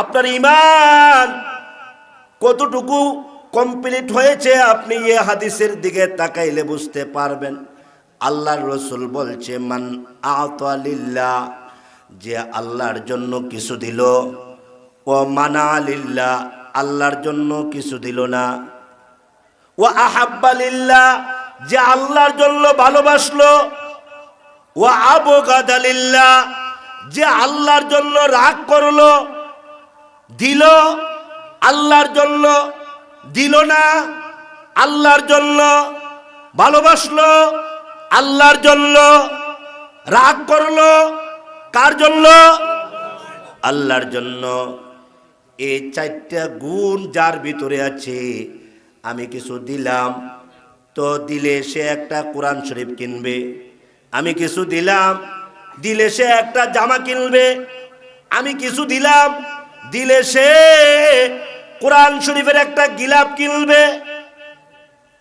আপনার ইমান কতটুকু কমপ্লিট হয়েছে আপনি এ হাদিসের দিকে তাকাইলে বুঝতে পারবেন। আল্লাহর রসুল বলছে, মান আতালিল্লাহ যে আল্লাহর জন্য কিছু দিল, ও মানা আলিল্লাহ আল্লাহর জন্য কিছু দিল না। ও আহাব্বালিল্লাহ যে আল্লাহর জন্য ভালোবাসলো, ও আবগাদালিল্লাহ যে আল্লাহর জন্য রাগ করল দিল আল্লাহর জন্য, দিল না আল্লাহর জন্য, ভালোবাসলো আল্লাহর জন্য, রাগ করল কার জন্য? আল্লাহর জন্য। এই চারটা গুণ যার ভিতরে আছে, আমি কিছু দিলাম, তো দিলে সে একটা কোরআন শরীফ কিনবে। আমি কিছু দিলাম, দিলে সে একটা জামা কিনবে। আমি কিছু দিলাম দিলে সে কোরআন শরীফের একটা গিলাপ কিনবে।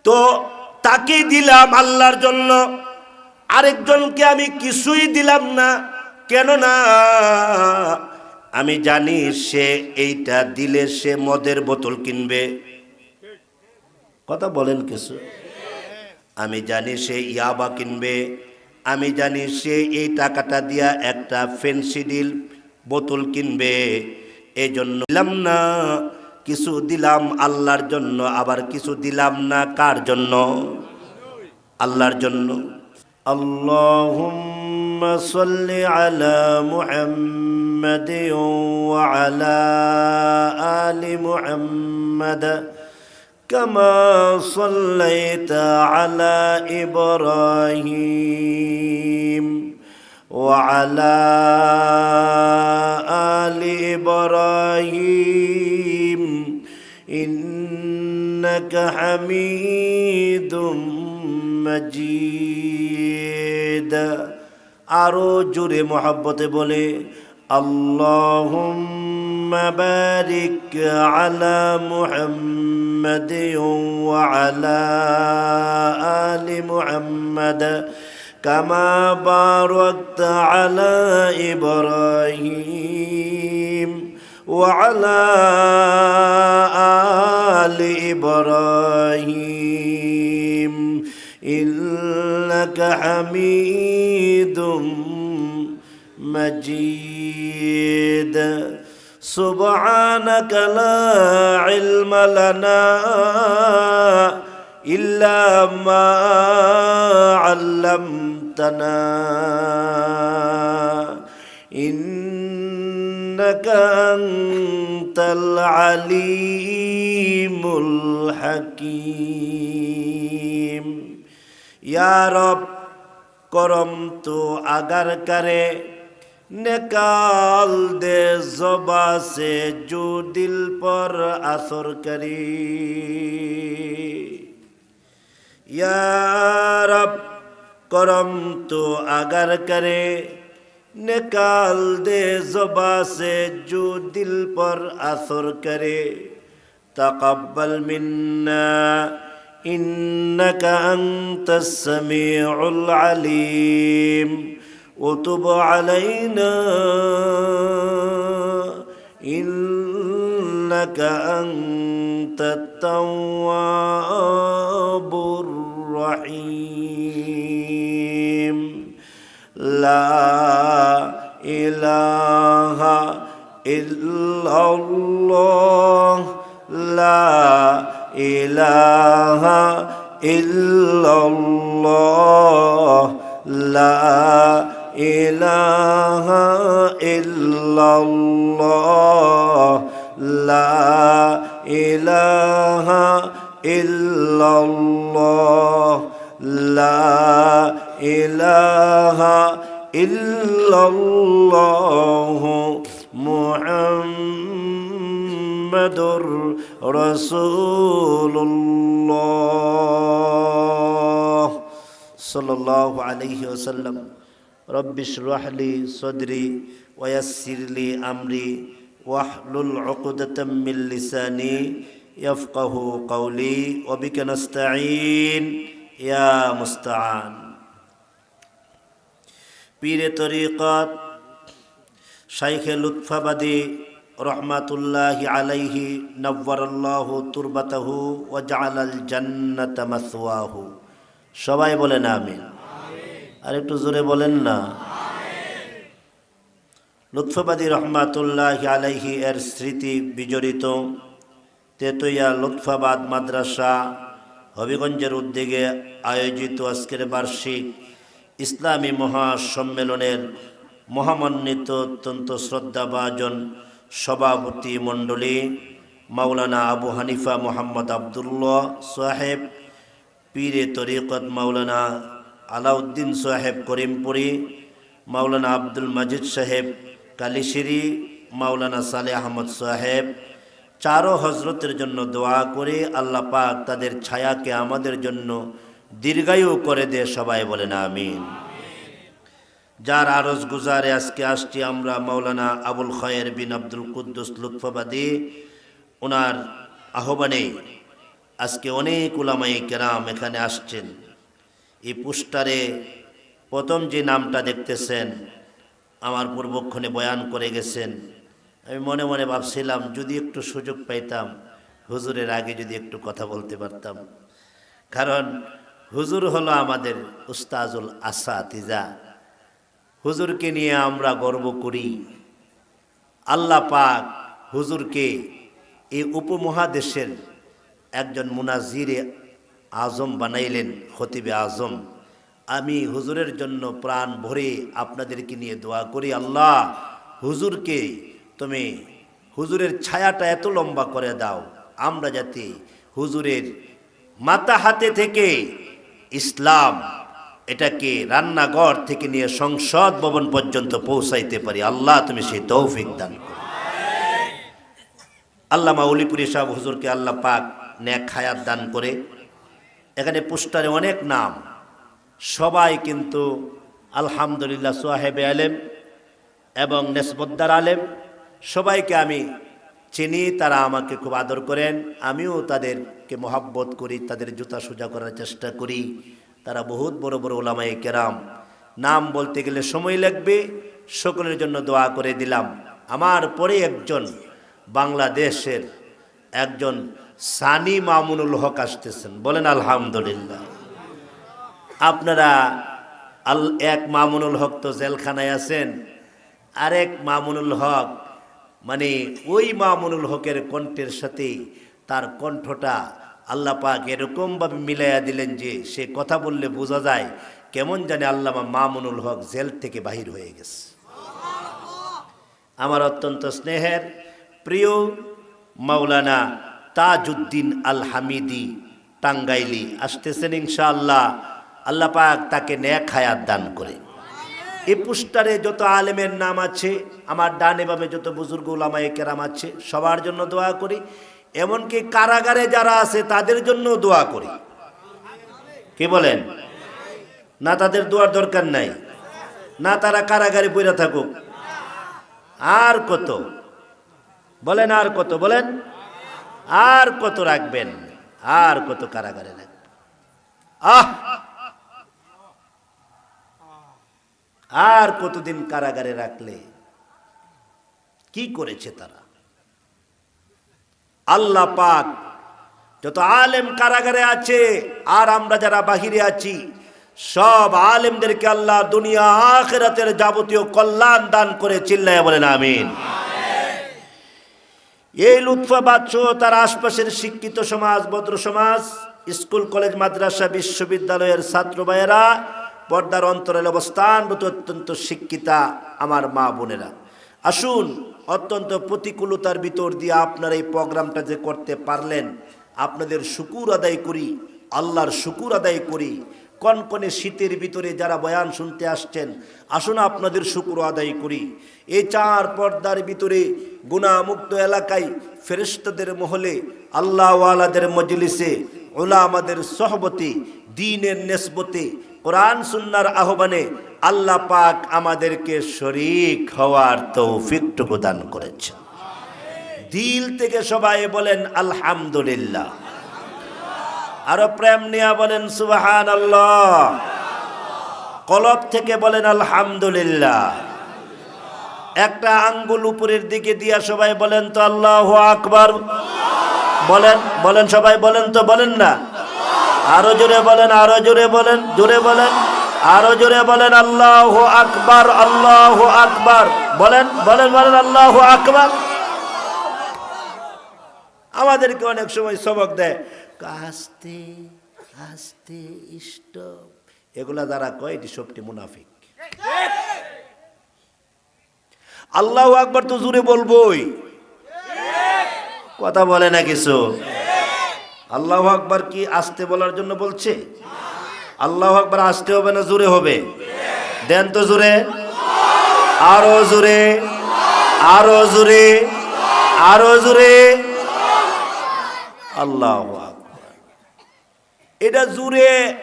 তো তাকে দিলাম আল্লাহর জন্য। আরেকজনকে আমি কিছুই দিলাম না। কেন না আমি জানি সে এইটা দিলে সে মদের বোতল কিনবে। কথা বলেন কিছু। আমি জানি সে ইয়াবা কিনবে। আমি জানি সে এই টাকাটা দিয়া একটা ফেন্সিডিল বোতল কিনবে। এই জন্য দিলাম না কিছু দিলাম আল্লাহর জন্য আবার কিছু দিলাম না কার জন্য আল্লাহর জন্য اللهم صل على محمد وعلى آل محمد كما صليت على إبراهيم وعلى آل إبراهيم إنك حميد مجيد আরো জোরে মহাব্বতে বলে اللهم بارك على محمد وعلى آل محمد كما باركت على إبراهيم وعلى آل إبراهيم. إنك حميد مجيد. سبحانك لا علم لنا إلا ما علمتنا إنك أنت العليم الحكيم يا رب করম তো আগার করে निकाल दे जबा से जो दिल पर असर करी ইয়ারব করম তো আগার করে, নেকাল দে জবাসে জো দিল পর আসর করে। তাকাব্বল মিন্না إنك أنت السميع العليم وتب إنك أنت التواب الرحيم. لا إله إلا الله. لا إله إلا الله. لا إله إلا الله. لا إله إلا الله. لا إله إلا الله. محمد رسول الله. صلى الله عليه وسلم. رب اشرح لي صدري ويسر لي أمري. واحلل عقدة من لساني يفقه قولي وبك نستعين يا مستعان পীরে তরিকত শাইখে লুৎফাবাদী রহমাতুল্লাহ আলাইহি নব্বরাল্লাহু তুরবাতাহু ও জালাল জান্নাত মাসওয়াহু সবাই বলেন আমিন আর একটু জোরে বলেন না লুৎফবাদী রহমাতুল্লাহ আলাইহি এর স্মৃতি বিজড়িত তেতইয়া লুৎফাবাদ মাদ্রাসা হবিগঞ্জের উদ্যোগে আয়োজিত আজকের বার্ষিক ইসলামী মহাসম্মেলনের মহামান্বিত অত্যন্ত শ্রদ্ধাভাজন সভাপতি মণ্ডলী মাওলানা আবু হানিফা মোহাম্মদ আবদুল্লাহ সাহেব, পীরে তরিকত মাওলানা আলাউদ্দিন সাহেব করিমপুরি, মাওলানা আব্দুল মাজিদ সাহেব কালিশিরি মাওলানা সালে আহমদ সাহেব চারো হজরতের জন্য দোয়া করে আল্লাহ পাক তাদের ছায়াকে আমাদের জন্য দীর্ঘায়ু করে দে সবাই বলেন আমিন। যার আরজ গুজারে আজকে আসছি আমরা মাওলানা আবুল খয়ের বিন আব্দুল কুদ্দুস লুৎফাবাদী। ওনার আহ্বানে আজকে অনেক উলামাই কেরাম এখানে আসছেন। এই পোস্টারে প্রথম যে নামটা দেখতেছেন আমার পূর্বক্ষণে বয়ান করে গেছেন। আমি মনে মনে ভাবছিলাম, যদি একটু সুযোগ পাইতাম, হুজুরের আগে যদি একটু কথা বলতে পারতাম। কারণ হুজুর হলো আমাদের উস্তাজুল আসা তিজা হুজুরকে নিয়ে আমরা গর্ব করি। আল্লাহ পাক হুজুরকে এই উপমহাদেশের একজন মুনাজিরে আজম বানাইলেন, খতিবে আজম। আমি হুজুরের জন্য প্রাণ ভরে আপনাদেরকে নিয়ে দোয়া করি, আল্লাহ হুজুরকে তুমি হুজুরের ছায়াটা এত লম্বা করে দাও, আমরা যাতে হুজুরের মাথা হাতে থেকে ইসলাম এটাকে রান্নাঘর থেকে নিয়ে সংসদ ভবন পর্যন্ত পৌঁছাইতে পারি। আল্লাহ তুমি সেই তৌফিক দান করো। আল্লামা উলিপুরি সাহেব হুজুরকে আল্লাহ পাক ন্যাক হায়াত দান করে। এখানে পোস্টারে অনেক নাম। সবাই কিন্তু আলহামদুলিল্লাহ সোহেবে আলেম এবং নেসবদ্দার আলেম। সবাইকে আমি চিনি, তারা আমাকে খুব আদর করেন। আমিও তাদেরকে মহাব্বত করি, তাদের জুতা সোজা করার চেষ্টা করি। তারা বহুত বড় বড় ওলামাই কেরাম। নাম বলতে গেলে সময় লাগবে, সকলের জন্য দোয়া করে দিলাম। আমার পরে একজন বাংলাদেশের একজন সানি মামুনুল হক আসতেছেন। বলেন আলহামদুলিল্লাহ। আপনারা আল এক মামুনুল হক তো জেলখানায় আছেন, আরেক মামুনুল হক মানে ওই মামুনুল হকের কণ্ঠের সাথে তার কণ্ঠটা আল্লাহ পাক এরকমভাবে মিলাইয়া দিলেন যে সে কথা বললে বোঝা যায় কেমন জানে আল্লামা মামুনুল হক জেল থেকে বাহির হয়ে গেছে। আমার অত্যন্ত স্নেহের প্রিয় মাওলানা তাজউদ্দিন আল হামিদি টাঙ্গাইলি আসতেছেন ইনশাআল্লাহ। আল্লাহ পাক তাকে ন্যাক হায়াত দান করে। এই পোস্টারে যত আলেমের নাম আছে, আমার ডান বামে যত বুজুর্গ ওলামায়ে কেরাম আছে, সবার জন্য দোয়া করি। এমনকি কারাগারে যারা আছে, তাদের জন্য দোয়া করি। কি বলেন? না তাদের দোয়ার দরকার নাই। না তারা কারাগারে পড়ে থাকুক। আর কত? বলেন আর কত, বলেন? আর কত রাখবেন? আর কত কারাগারে রাখবেন? আহ! আর কতদিন কারাগারে রাখলে? কি করেছে তারা? আল্লাহ পাক যত আলেম কারাগারে আছে, আর আমরা যারা বাহিরে আছি, সব আলেমদেরকে আল্লাহ দুনিয়া আখেরাতের যাবতীয় কল্যাণ দান করে চিল্লায় বলেন, আমিন। এই লুৎফাবাদ সহ তার আশপাশের শিক্ষিত সমাজ, ভদ্র সমাজ, স্কুল, কলেজ, মাদ্রাসা, বিশ্ববিদ্যালয়ের ছাত্র ভাইয়েরা পর্দার অন্তরের অবস্থানগত অত্যন্ত শিক্ষিতা আমার মা বোনেরা। আসুন, অত্যন্ত প্রতিকূলতার ভিতর দিয়ে আপনার এই প্রোগ্রামটা যে করতে পারলেন, আপনাদের শুকুর আদায় করি, আল্লাহর শুকুর আদায় করি। কনকনে শীতের ভিতরে যারা বয়ান শুনতে আসছেন, আসুন আপনাদের শুকুর আদায় করি। এই চার পর্দার ভিতরে গুণামুক্ত এলাকায় ফেরেস্তাদের মহলে, আল্লাহওয়ালাদের মজলিসে ওলা আমাদের সহবতে, দিনের নেসবতে কোরআন সুন্নার আহ্বানে আল্লাহ পাক আমাদেরকে শরিক হওয়ার তৌফিকটুকু দান করেছে দিল থেকে সবাই বলেন, আলহামদুলিল্লাহ। আরও প্রেম নিয়ে বলেন সুবাহান আল্লাহ কলব থেকে বলেন, আলহামদুলিল্লাহ। একটা আঙ্গুল উপরের দিকে দিয়া সবাই বলেন, তো আল্লাহ আকবার। বলেন বলেন সবাই বলেন, তো বলেন না। আরও জোরে বলেন, আরও জোরে বলেন জোরে বলেন, আরও জোরে বলেন, আল্লাহ আকবার আল্লাহ আকবার। বলেন বলেন বলেন, আল্লাহ আকবার। আমাদেরকে অনেক সময় সবক দেয় আস্তে আস্তে ইষ্ট এগুলা যারা কয় এটি সবটি মুনাফিক? আল্লাহ আকবার তো জুড়ে বলবোই। কথা বলে না কিছু? আল্লাহ আকবার কি আসতে বলার জন্য বলছে? আল্লাহ আকবার আসতে হবে না জোরে হবে? দেন তো জোরে। আরও জোরে। আরও জোরে। আরও জোরে। আল্লাহ এটা জুড়ে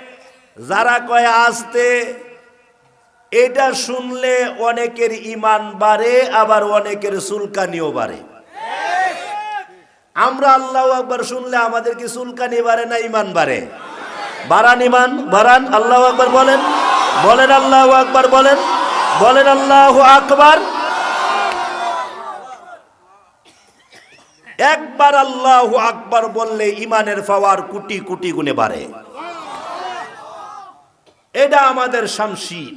যারা কয় আসতে, এটা শুনলে অনেকের ইমান বাড়ে, আবার অনেকের সুলকানিও বাড়ে। আমরা আল্লাহ আকবার শুনলে আমাদের কি সুলকানি বাড়ে না ইমান বাড়ে? বাড়ান ইমান বাড়ান, আল্লাহ আকবার বলেন। বলেন আল্লাহ আকবার বলেন। বলেন আল্লাহ আকবার। একবার আল্লাহ আকবার বললে ইমানের পাওয়ার কোটি কোটি গুণে বাড়ে। এটা আমাদের শামশির।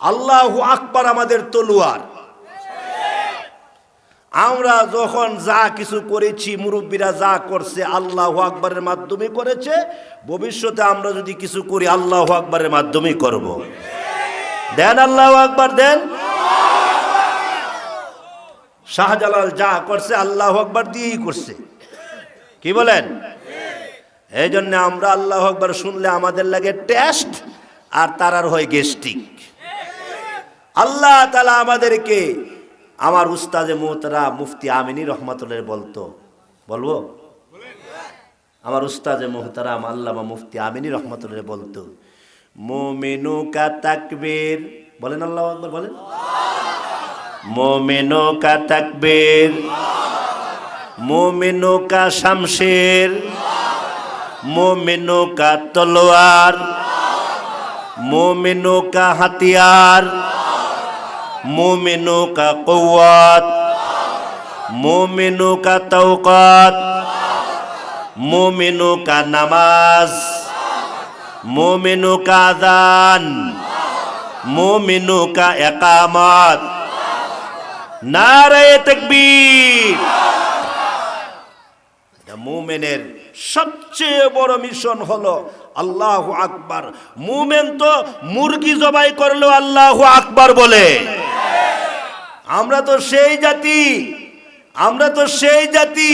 আল্লাহ আকবার আমাদের তলোয়ার। আমরা যখন যা কিছু করেছি, মুরব্বীরা যা করছে, আল্লাহ আকবরের মাধ্যমে করেছে, ভবিষ্যতে আমরা যদি কিছু করি, আল্লাহ আকবরের মাধ্যমে করব। দেন আল্লাহ আকবর, দেন। শাহজালাল যা করছে, আল্লাহ আকবর দিয়েই করছে। কি বলেন? এই জন্য আমরা আল্লাহ আকবর শুনলে আমাদের লাগে টেস্ট, আর তারার হয় গেস্টিক আল্লাহ তালা আমাদেরকে আমার উস্তাজে মোহতারা মুফতি আমিনী রহমতুল্লাহ বলতো, বলব? আমার উস্তাজে মোহতারাম আল্লামা মুফতি আমিনী রহমতুল্লাহ বলতো মোমেনু কা তাকবীর বলেন আল্লাহ আকবর, বলেন। মোমেনো কা তাকবীর মোমেনো কা শামশের মোমেনো কা তলোয়ার মোমেনো কা হাতিয়ার মোমেনো কা কৌয়াত মোমেনো কা তৌকাত মোমেনো কা নামাজ মোমেনো কা দান মোমেনো কা একামত নারায় তকবীর। মোমেনের সবচেয়ে বড় মিশন হলো আল্লাহ আকবার। মুমেন তো মুরগি জবাই করল আল্লাহ আকবার বলে। আমরা তো সেই জাতি, আমরা তো সেই জাতি।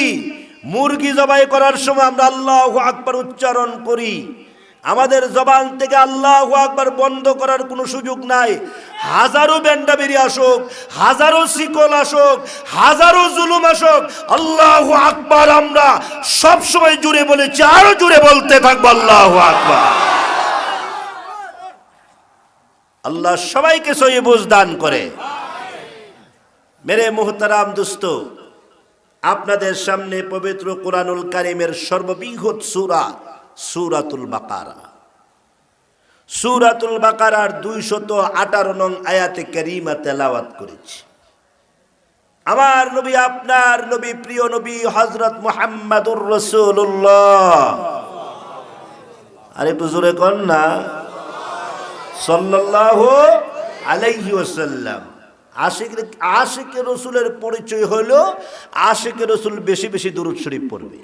মুরগি জবাই করার সময় আমরা আল্লাহ আকবার উচ্চারণ করি। আমাদের জবান থেকে আল্লাহ আকবার বন্ধ করার কোনো সুযোগ নাই। হাজারো বেন্ডাবেরি আসুক, হাজারো শিকল আসুক, হাজারো জুলুম আসুক, আল্লাহ আকবার আমরা সব সময় জুড়ে বলেছি, আরও জুড়ে বলতে থাকব আল্লাহ আকবার। আল্লাহ সবাইকে সহি বুঝ দান করে। মেরে মোহতারাম দুস্ত, আপনাদের সামনে পবিত্র কোরআনুল কারিমের সর্ববৃহৎ সুরা সুরাতুল বাকারা। সুরাতুল বাকারার দুইশত আঠারো নং আয়াতে কারিমা তেলাওয়াত করেছি। আমার নবী, আপনার নবী, প্রিয় নবী হজরত মোহাম্মদুর রসুল্লাহ আরে একটু জোরে কন না। সাল্লাল্লাহু আলাইহি ওয়াসাল্লাম। আশিক আশিক রসুলের পরিচয় হলো, আশিক রসুল বেশি বেশি দুরুদ শরীফ পড়বে।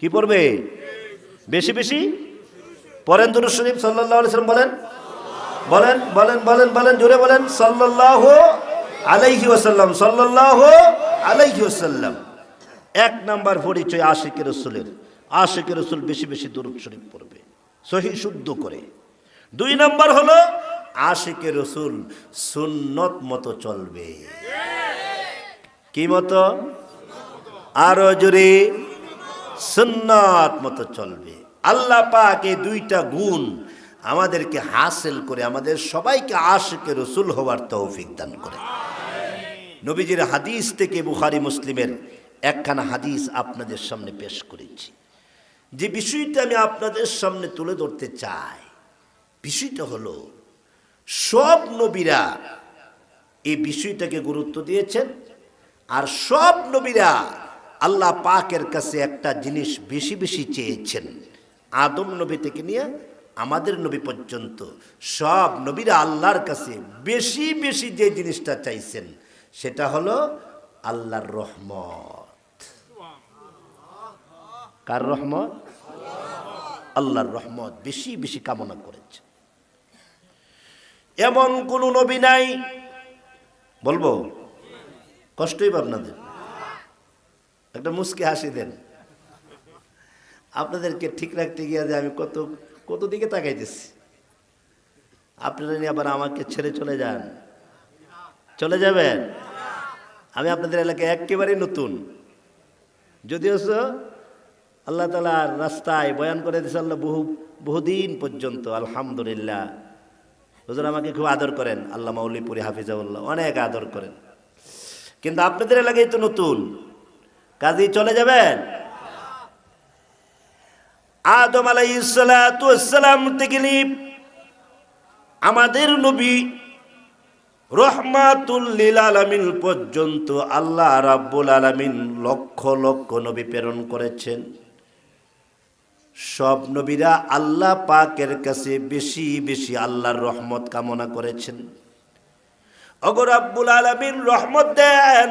কি পড়বে? বেশি বেশি? পরেন দুরুদ শরীফ সাল্লাল্লাহু আলাইহি ওয়াসাল্লাম বলেন বলেন বলেন বলেন বলেন, জোরে বলেন, সাল্লাল্লাহু আলাইহি ওয়াসাল্লাম, সাল্লাল্লাহু আলাইহি ওয়াসাল্লাম। এক নাম্বার পরিচয় আশিক রসুলের। আশিক রসুল বেশি বেশি দুরুদ শরীফ পড়বে, সহি, শুদ্ধ করে। দুই নাম্বার হলো, আশিকে রসুল সুন্নত মতো চলবে। কি মতো? আরও জোরে। সুন্নত মতো চলবে। আল্লাহ পাক এই দুইটা গুণ আমাদেরকে হাসিল করে, আমাদের সবাইকে আশিকে রসুল হওয়ার তৌফিক দান করে। নবীজির হাদিস থেকে বুখারি মুসলিমের একখানা হাদিস আপনাদের সামনে পেশ করেছি। যে বিষয়টা আমি আপনাদের সামনে তুলে ধরতে চাই, বিষয়টা হলো, সব নবীরা এই বিষয়টাকে গুরুত্ব দিয়েছেন, আর সব নবীরা আল্লাহ পাকের কাছে একটা জিনিস বেশি বেশি চেয়েছেন। আদম নবী থেকে নিয়ে আমাদের নবী পর্যন্ত সব নবীরা আল্লাহর কাছে বেশি বেশি যে জিনিসটা চাইছেন, সেটা হলো আল্লাহর রহমত। কার রহমত? আল্লাহর রহমত বেশি বেশি কামনা করেছে। এমন কোন নবী নাই। বলব, কষ্টই আপনাদের। একটা মুসকে হাসি দেন। আপনাদেরকে ঠিক রাখতে গিয়ে যে আমি কত কত দিকে তাকাইতেছি। আপনারা নিয়ে আবার আমাকে ছেড়ে চলে যান। চলে যাবেন? আমি আপনাদের এলাকায় একেবারেই নতুন। যদিও আল্লাহ তালার রাস্তায় বয়ান করে দিয়েছে, আল্লাহ বহু, বহুদিন পর্যন্ত, আলহামদুলিল্লাহ। হুজুর আমাকে খুব আদর করেন, আল্লাহ মাউলিপুরি হাফিজাউল্লাহ অনেক আদর করেন। কিন্তু আপনাদের এলাকায় তো নতুন। কাজেই চলে যাবেন? আদম আলাইসালাম থেকে নিয়ে আমাদের নবী রহমাতুল্লিল আলামিন পর্যন্ত আল্লাহ রাব্বুল আলামিন লক্ষ লক্ষ নবী প্রেরণ করেছেন। সব নবীরা আল্লাহ পাকের কাছে বেশি বেশি আল্লাহর রহমত কামনা করেছেন। অগর আব্বুল আলমিন রহমত দেন।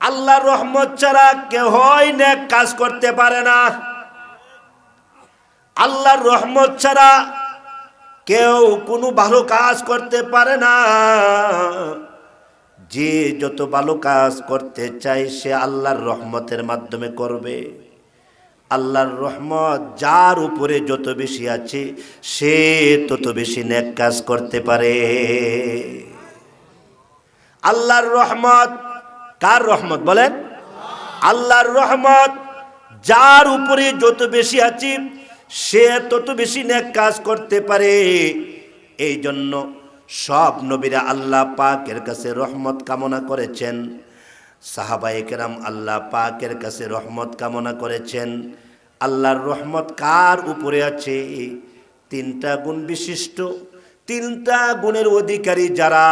আল্লাহর রহমত ছাড়া কেহই নেক কাজ করতে পারে না। আল্লাহর রহমত ছাড়া কেউ কোনো ভালো কাজ করতে পারে না। যে যত ভালো কাজ করতে চায় সে আল্লাহর রহমতের মাধ্যমে করবে। আল্লাহর রহমত যার উপরে যত বেশি আছে সে তত বেশি নেক কাজ করতে পারে। আল্লাহর রহমত কার রহমত বলেন? আল্লাহর রহমত, যার উপরে যত বেশি আছে, সে তত বেশি নেক কাজ করতে পারে। এই জন্য সব নবীরা আল্লাহ পাকের কাছে রহমত কামনা করেছেন। সাহাবায়ে কেরাম আল্লাহ পাকের কাছে রহমত কামনা করেছেন। আল্লাহর রহমত কার উপরে আছে? তিনটা গুণ বিশিষ্ট, তিনটা গুণের অধিকারী যারা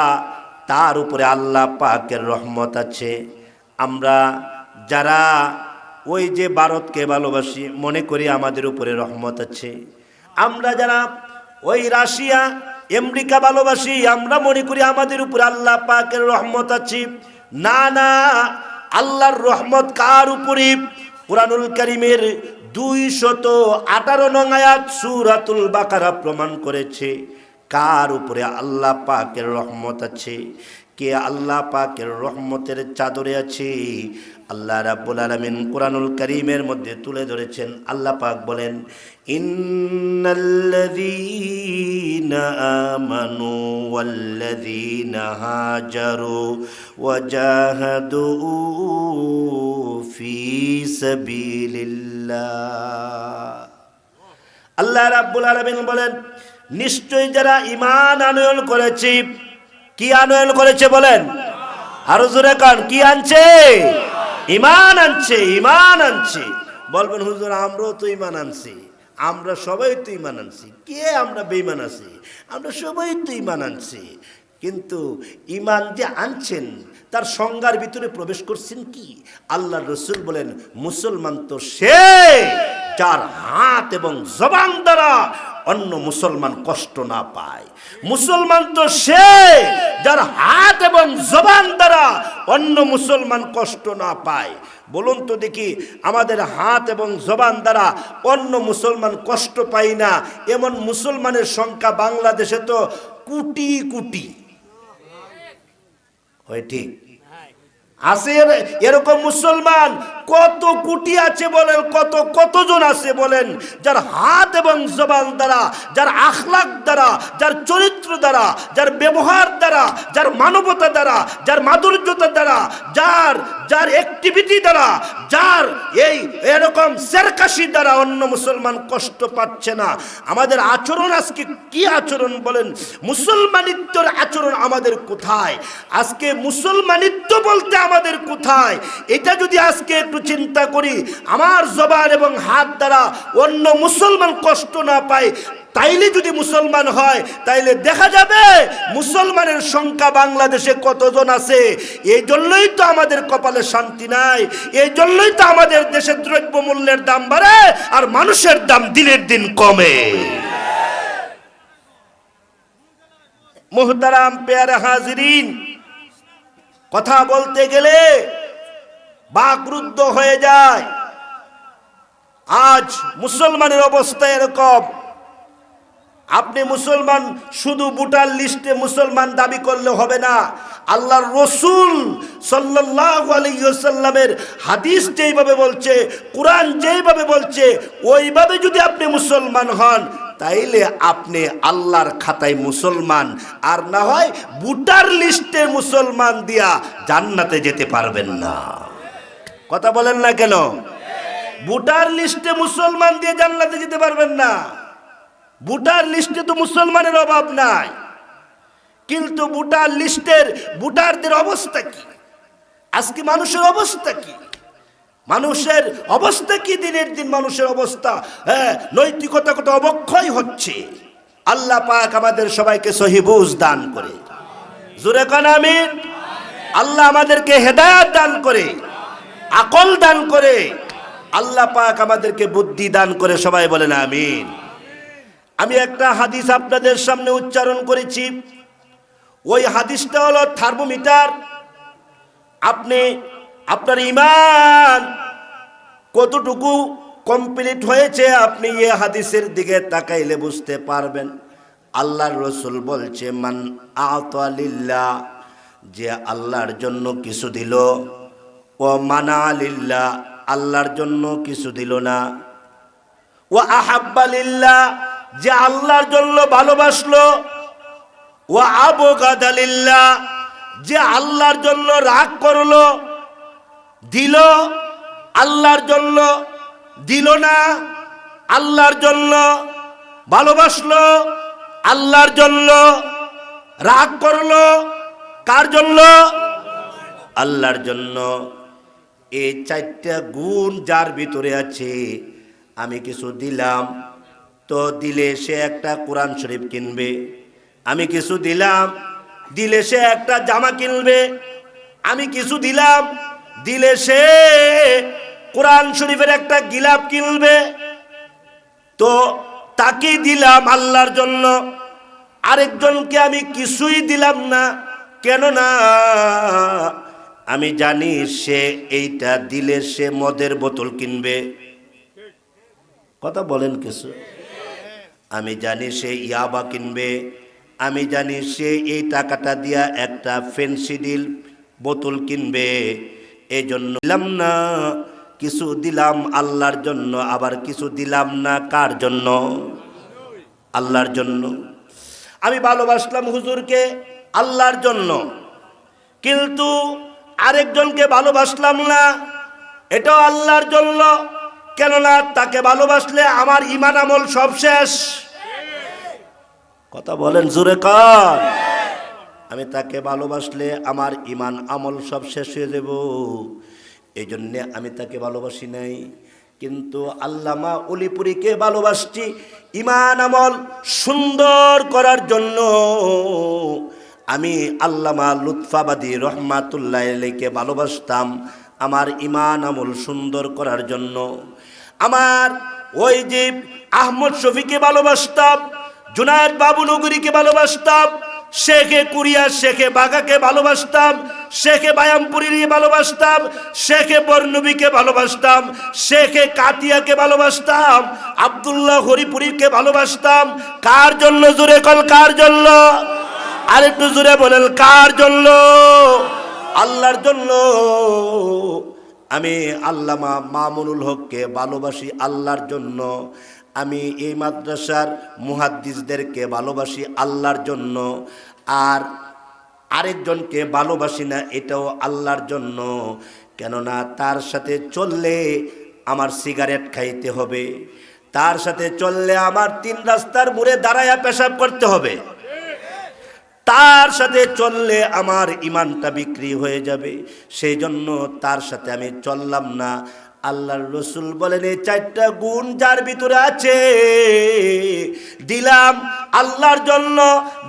তার উপরে আল্লাহ পাকের রহমত আছে। আমরা যারা ওই যে ভারতকে ভালোবাসি, মনে করি আমাদের উপরে রহমত আছে। আমরা যারা ওই রাশিয়া, আমেরিকা ভালোবাসি, আমরা মনে করি আমাদের উপরে আল্লাহ পাকের রহমত আছে। না না, আল্লাহর রহমত কার উপরে? কোরআনুল করিমের দুই শত আঠারো নং আয়াত সুরাতুল বাকারা প্রমাণ করেছে। কার উপরে আল্লাহ পাকের রহমত আছে? কে আল্লাহ পাকের রহমতের চাদরে আছে? আল্লাহ রাব্বুল আলামিন কোরআনুল করিমের মধ্যে তুলে ধরেছেন। আল্লাহ পাক বলেন, ইন্নাল্লাযীনা আমানু ওয়াল্লাযীনা হাজারু ওয়াজাহাদু ফি সাবিলিল্লাহ। আল্লাহ রাব্বুল আলামিন বলেন নিশ্চয়ই যারা ইমান আনয়ন করেছে, কি আনয়ন করেছে বলেন? আরও জোরে কান, কি আনছে? ইমান আনছে ইমান আনছে। বলবেন, হুজুর, আমরাও তো ইমান আনছি। আমরা সবাই তো ইমান আনছি। কে আমরা বেইমান আছি? আমরা সবাই তো ইমান আনছি। কিন্তু ইমান যে আনছেন, তার সংজ্ঞার ভিতরে প্রবেশ করছেন কি? আল্লাহ রসুল বলেন, মুসলমান তো সে যার হাত এবং জবান দ্বারা অন্য মুসলমান কষ্ট না পায়। মুসলমান তো সে যার হাত এবং জবান দ্বারা অন্য মুসলমান কষ্ট না পায়। বলুন তো দেখি, আমাদের হাত এবং জবান দ্বারা অন্য মুসলমান কষ্ট পাই না। এমন মুসলমানের সংখ্যা বাংলাদেশে তো কোটি কোটি। হয় ঠিক? আছে এরকম মুসলমান, কত কোটি আছে বলেন, কত, কতজন আছে বলেন, যার হাত এবং জবান দ্বারা, যার আখলাক দ্বারা, যার চরিত্র দ্বারা, যার ব্যবহার দ্বারা, যার মানবতা দ্বারা, যার মাধুর্যতা দ্বারা, যার যার অ্যাক্টিভিটি দ্বারা, যার এই এরকম সেরকাশি দ্বারা অন্য মুসলমান কষ্ট পাচ্ছে না। আমাদের আচরণ আজকে কি আচরণ বলেন? মুসলমানিত্বর আচরণ আমাদের কোথায়? আজকে মুসলমানিত্ব বলতে আমাদের কোথায়? এটা যদি আজকে একটু চিন্তা করি, আমার জবান এবং হাত দ্বারা অন্য মুসলমান কষ্ট না পায়, তাইলে যদি মুসলমান হয়, তাইলে দেখা যাবে মুসলমানের সংখ্যা বাংলাদেশে কতজন আছে? এই জন্যই তো আমাদের কপালে শান্তি নাই এই জন্যই তো আমাদের দেশে দ্রব্য মূল্যের দাম বাড়ে আর মানুষের দাম দিনের দিন কমে। মোহতারাম পেয়ারে হাজিরিন কথা বলতে গেলে বাকরুদ্ধ হয়ে যায়। আজ মুসলমানের অবস্থা এরকম। আপনি মুসলমান, শুধু বুটার লিস্টে মুসলমান দাবি করলে হবে না। আল্লাহর রসুল ওয়াসাল্লামের হাদিস যেইভাবে বলছে, কোরআন যেইভাবে বলছে, ওইভাবে যদি আপনি মুসলমান হন তাইলে আপনি আল্লাহর খাতায় মুসলমান। আর না হয় বুটার লিস্টে মুসলমান দিয়া জান্নাতে যেতে পারবেন না। কথা বলেন না কেন? বুটার লিস্টে মুসলমান দিয়ে জান্নাতে যেতে পারবেন না। বুটার লিস্টে তো মুসলমানের অভাব নাই। কিন্তু বুটার লিস্টের বুটারদের অবস্থা কি? আজকে মানুষের অবস্থা কি? মানুষের অবস্থা কি দিনের দিন মানুষের অবস্থা? হ্যাঁ নৈতিকতা কত অবক্ষয় হচ্ছে। আল্লাহ পাক আমাদের সবাইকে সহিবুজ দান করে। জুরে কান, আমিন। আল্লাহ আমাদেরকে হেদায়াত দান করে, আকল দান করে। আল্লাহ পাক আমাদেরকে বুদ্ধি দান করে, সবাই বলেন আমিন। আমি একটা হাদিস আপনাদের সামনে উচ্চারণ করেছি। ওই হাদিসটা হলো থার্মোমিটার। আপনি আপনার ইমান কতটুকু কমপ্লিট হয়েছে আপনি এ হাদিসের দিকে তাকাইলে বুঝতে পারবেন। আল্লাহর রসুল বলছে, মান আতালিল্লাহ যে আল্লাহর জন্য কিছু দিল। ও মানা আলিল্লাহ আল্লাহর জন্য কিছু দিল না। ও আহাব্বালিল্লাহ যে আল্লাহর জন্য ভালোবাসলো। ও আবু গাদালিল্লাহ যে আল্লাহর জন্য রাগ করল। দিল আল্লাহর জন্য, দিল না আল্লাহর জন্য, ভালোবাসলো আল্লাহর জন্য, রাগ করল কার জন্য? আল্লাহর জন্য। এই চারটা গুণ যার ভিতরে আছে, আমি কিছু দিলাম, তো দিলে সে একটা কোরআন শরীফ কিনবে। আমি কিছু দিলাম, দিলে সে একটা জামা কিনবে। আমি কিছু দিলাম দিলে সে কোরআন শরীফের একটা গিলাপ কিনবে। তো তাকে দিলাম আল্লাহর জন্য। আরেকজনকে আমি কিছুই দিলাম না। কেন না আমি জানি সে এইটা দিলে সে মদের বোতল কিনবে। কথা বলেন কিছু? আমি জানি সে ইয়াবা কিনবে। আমি জানি সে এই টাকাটা দিয়া একটা ফেন্সিডিল বোতল কিনবে। এই জন্য দিলাম না। কিছু দিলাম আল্লাহর জন্য, আবার কিছু দিলাম না কার জন্য? আল্লাহর জন্য। আমি ভালোবাসলাম হুজুরকে আল্লাহর জন্য, কিন্তু আরেকজনকে ভালোবাসলাম না, এটাও আল্লাহর জন্য। কেননা তাকে ভালোবাসলে আমার ইমান আমল সব শেষ। কথা বলেন জোরে কার আমি তাকে ভালোবাসলে আমার ইমান আমল সব শেষ হয়ে যাব। এই জন্যে আমি তাকে ভালোবাসি নাই। কিন্তু আল্লামা অলিপুরীকে ভালোবাসছি ইমান আমল সুন্দর করার জন্য। আমি আল্লামা লুৎফাবাদী রহমাতুল্লাহ আলাইকে ভালোবাসতাম আমার ইমান আমল সুন্দর করার জন্য। আমার ওই যে আহমদ শফিকে ভালোবাসতাম, জুনায়দ বাবু নগরীকে ভালোবাসতাম শেখে কুরিয়া, শেখে বাগাকে ভালোবাসতাম, শেখে বায়ামপুরীর ভালোবাসতাম, শেখে বর্ণবীকে ভালোবাসতাম, শেখে কাতিয়াকে ভালোবাসতাম, আবদুল্লাহ হরিপুরীকে ভালোবাসতাম। কার জন্য জোরে কল, কার জন্য? আরেকটু জোরে বলেন, কার জন্য? আল্লাহর জন্য। আমি আল্লামা মামুনুল হককে ভালোবাসি আল্লাহর জন্য। আমি এই মাদ্রাসার মুহাদ্দিসদেরকে ভালোবাসি আল্লাহর জন্য। আর আরেকজনকে ভালোবাসি না, এটাও আল্লাহর জন্য। কেননা তার সাথে চললে আমার সিগারেট খাইতে হবে। তার সাথে চললে আমার তিন রাস্তার মুড়ে দাঁড়ায়া পেশাব করতে হবে। তার সাথে চললে আমার ইমানটা বিক্রি হয়ে যাবে। সেই জন্য তার সাথে আমি চললাম না। আল্লাহর রসুল বলেন, এই চারটা গুণ যার ভিতরে আছে, দিলাম আল্লাহর জন্য,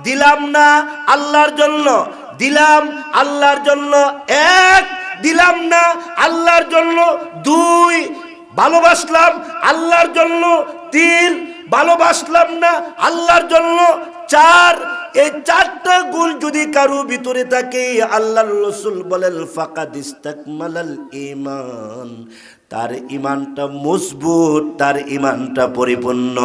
দিলাম না আল্লাহর জন্য, দিলাম আল্লাহর জন্য এক, দিলাম না আল্লাহর জন্য দুই, ভালোবাসলাম আল্লাহর জন্য তিন, ভালোবাসলাম না আল্লাহর জন্য চার। এই চারটা গুণ যদি কারও ভিতরে থাকে, আল্লাহর রসুল বলেন, ফাকাদ ইস্তাকমালাল ইমান তার ইমানটা মজবুত তার ইমানটা পরিপূর্ণ।